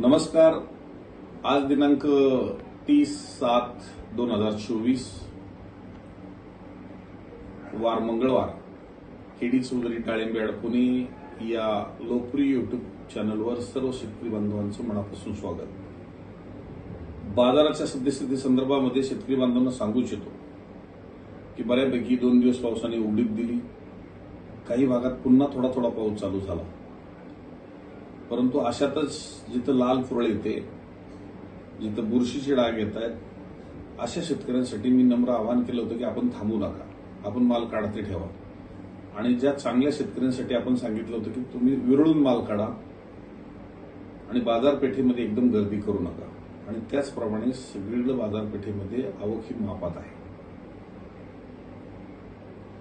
नमस्कार. आज दिनांक तीस सात दोन हजार चोवीस. वार मंगळवार. केडी चौधरी टाळिंबेड पुणे या लोकप्रिय युट्यूब चॅनलवर सर्व शेतकरी बांधवांचं मनापासून स्वागत. बाजाराच्या सद्यस्थिती संदर्भामध्ये शेतकरी बांधवांना सांगू इच्छितो की बऱ्यापैकी दोन दिवस पावसाने उघडीप दिली. काही भागात पुन्हा थोडा थोडा पाऊस चालू झाला. परंतु अशातच जिथं लाल फुरळ येते जिथं बुरशीचे डाग येत आहेत अशा शेतकऱ्यांसाठी मी नम्र आवाहन केलं होतं की आपण थांबू नका. आपण माल काढते ठेवा. आणि ज्या चांगल्या शेतकऱ्यांसाठी आपण सांगितलं होतं की तुम्ही विरळून माल काढा आणि बाजारपेठेमध्ये एकदम गर्दी करू नका. आणि त्याचप्रमाणे सगळीकडे बाजारपेठेमध्ये आवक ही मापात आहे.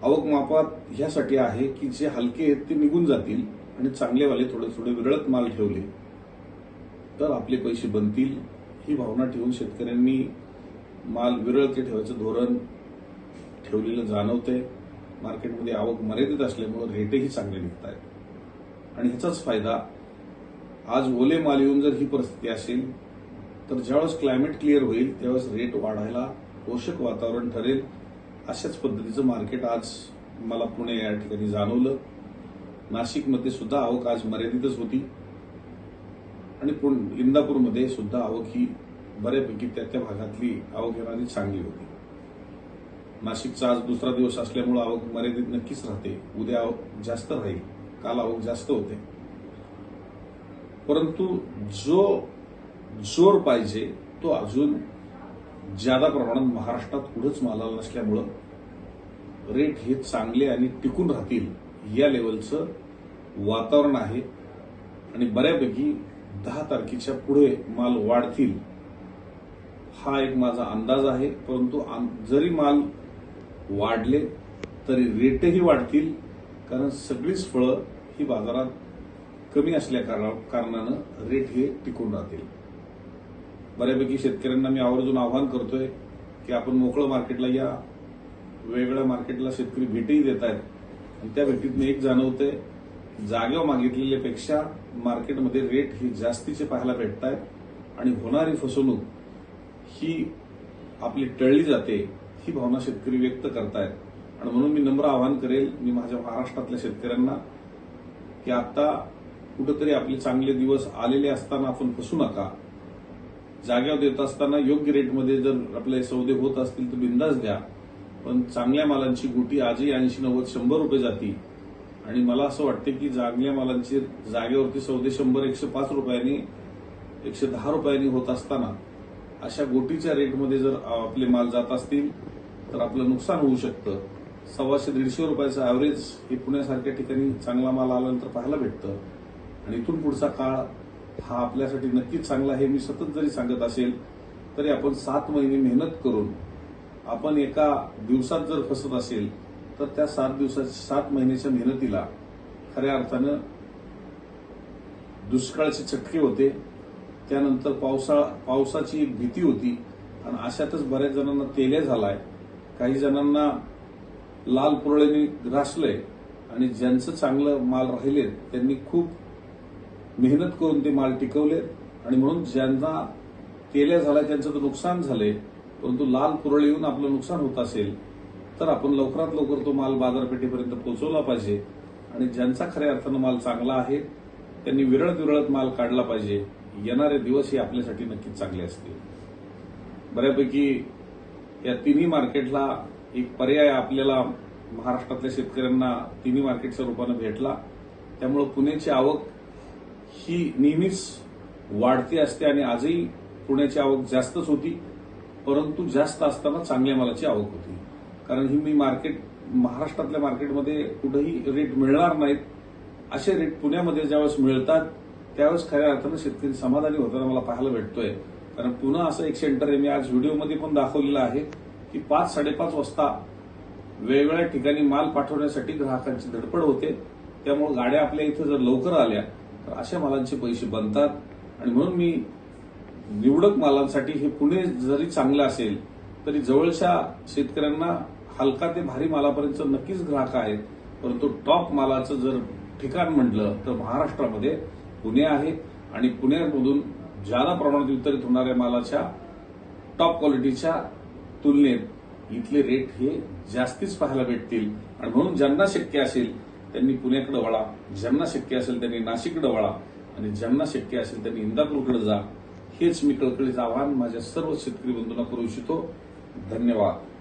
आवक मापात ह्यासाठी आहे की जे हलके आहेत ते निघून जातील आणि चांगलेवाले थोडे थोडे विरळत माल ठेवले तर आपले पैसे बनतील. ही भावना ठेवून शेतकऱ्यांनी माल विरळते ठेवायचं धोरण ठेवलेलं जाणवतंय. मार्केटमध्ये आवक मर्यादित असल्यामुळे रेटही चांगले निघत आहेत आणि ह्याचाच फायदा आज ओले माल येऊन जर ही परिस्थिती असेल तर ज्यावेळेस क्लायमेट क्लिअर होईल त्यावेळेस रेट वाढायला पोषक वातावरण ठरेल. अशाच पद्धतीचं मार्केट आज मला पुणे या ठिकाणी जाणवलं. नाशिकमध्ये सुद्धा आवक आज मर्यादितच होती. आणि पुण- इंदापूरमध्ये सुद्धा आवक ही बऱ्यापैकी त्या त्या भागातली आवक येणारी चांगली होती. नाशिकचा आज दुसरा दिवस असल्यामुळे आवक मर्यादित नक्कीच राहते. उद्या आवक जास्त राहील. काल आवक जास्त होते. परंतु जो जोर पाहिजे तो अजून ज्यादा प्रमाणात महाराष्ट्रात कुठंच मालाला नसल्यामुळं रेट हे चांगले आणि टिकून राहतील या लेवलचं वातावरण आहे. आणि बऱ्यापैकी दहा तारखेच्या पुढे माल वाढतील हा एक माझा अंदाज आहे. परंतु आम- जरी माल वाढले तरी रेटही वाढतील कारण सगळीच फळं ही बाजारात कमी असल्या कारणा- कारणानं रेट हे टिकून राहतील. बऱ्यापैकी शेतकऱ्यांना मी आवर्जून आवाहन करतोय की आपण मोकळं मार्केटला या वेगळ्या मार्केटला शेतकरी भेटही देत आहेत आणि त्या भेटीतनं एक जाणवतंय जागेवर मागितलेल्यापेक्षा मार्केटमध्ये रेट ही जास्तीचे पाहायला भेटत आहेत आणि होणारी फसवणूक ही आपली टळली जाते ही भावना शेतकरी व्यक्त करतायत. आणि म्हणून मी नम्र आवाहन करेल मी माझ्या महाराष्ट्रातल्या शेतकऱ्यांना की आता कुठंतरी आपले चांगले दिवस आलेले असताना आपण फसू नका. जाग्यावर देत असताना योग्य रेटमध्ये जर आपले सौदे होत असतील तर बिंदास द्या. पण चांगल्या मालांची गुटी आजही ऐंशी नव्वद शंभर रुपये जाती. आणि मला असं वाटतं की चांगल्या मालांची जागेवरती सौदे शंभर एकशे पाच रुपयांनी एकशे दहा रुपयांनी होत असताना अशा गोटीच्या रेटमध्ये जर आपले माल जात असतील तर आपलं नुकसान होऊ शकतं. सव्वाशे दीडशे रुपयाचं ॲव्हरेज हे पुण्यासारख्या ठिकाणी चांगला माल आल्यानंतर पाहायला भेटतं. आणि इथून पुढचा काळ हा आपल्यासाठी नक्कीच चांगला आहे. मी सतत जरी सांगत असेल तरी आपण सात महिने मेहनत करून आपण एका दिवसात जर फसत असेल तर त्या सात दिवसाच्या सात महिन्याच्या मेहनतीला खऱ्या अर्थानं दुष्काळाचे चटके होते. त्यानंतर पावसाळा पावसाची एक भीती होती. आणि अशातच बऱ्याच जणांना तेल्या झालाय. काही जणांना लाल पुरळेने ग्रासलंय आणि ज्यांचं चांगलं माल राहिले त्यांनी खूप मेहनत करून ते माल टिकवले आणि म्हणून ज्यांना तेल्या झाला त्यांचं तर नुकसान झालंय. परंतु लाल पुरळ येऊन आपलं नुकसान होत असेल तर आपण लवकरात लवकर तो माल बाजारपेठेपर्यंत पोहोचवला पाहिजे. आणि ज्यांचा खऱ्या अर्थानं माल चांगला आहे त्यांनी विरळत विरळत माल काढला पाहिजे. येणारे दिवस हे आपल्यासाठी नक्कीच चांगले असतील. बऱ्यापैकी या तिन्ही मार्केटला एक पर्याय आपल्याला महाराष्ट्रातल्या शेतकऱ्यांना तिन्ही मार्केटच्या रूपानं भेटला. त्यामुळे पुण्याची आवक ही नेहमीच वाढती असते आणि आजही पुण्याची आवक जास्तच होती. परंतु जास्त असताना चांगल्या मालाची आवक होती. कारण ही मी मार्केट महाराष्ट्रातल्या मार्केटमध्ये कुठेही रेट मिळणार नाहीत. असे रेट पुण्यामध्ये ज्यावेळेस मिळतात त्यावेळेस खऱ्या अर्थानं शेतकरी समाधानी होताना मला पाहायला भेटतोय. कारण पुन्हा असं एक सेंटर आहे मी आज व्हिडिओमध्ये पण दाखवलेलं आहे की पाच साडेपाच वाजता वेगवेगळ्या ठिकाणी माल पाठवण्यासाठी ग्राहकांची धडपड होते. त्यामुळे गाड्या आपल्या इथं जर लवकर आल्या तर अशा मालांचे पैसे बनतात. आणि म्हणून मी निवडक मालांसाठी हे पुणे जरी चांगलं असेल तरी जवळच्या शेतकऱ्यांना हलका ते भारी मालापर्यंत नक्कीच ग्राहक आहेत. परंतु टॉप मालाचं जर ठिकाण म्हटलं तर महाराष्ट्रामध्ये पुणे आहे आणि पुण्यामधून ज्यादा प्रमाणात वितरित होणाऱ्या मालाच्या टॉप क्वालिटीच्या तुलनेत इथले रेट हे जास्तीच पाहायला भेटतील. आणि म्हणून ज्यांना शक्य असेल त्यांनी पुण्याकडे वळा. ज्यांना शक्य असेल त्यांनी नाशिककडे वळा. आणि ज्यांना शक्य असेल त्यांनी इंदापूरकडे जा. हेच मी कळकळीचं आव्हान माझ्या सर्व शेतकरी बंधूंना करू इच्छितो. धन्यवाद.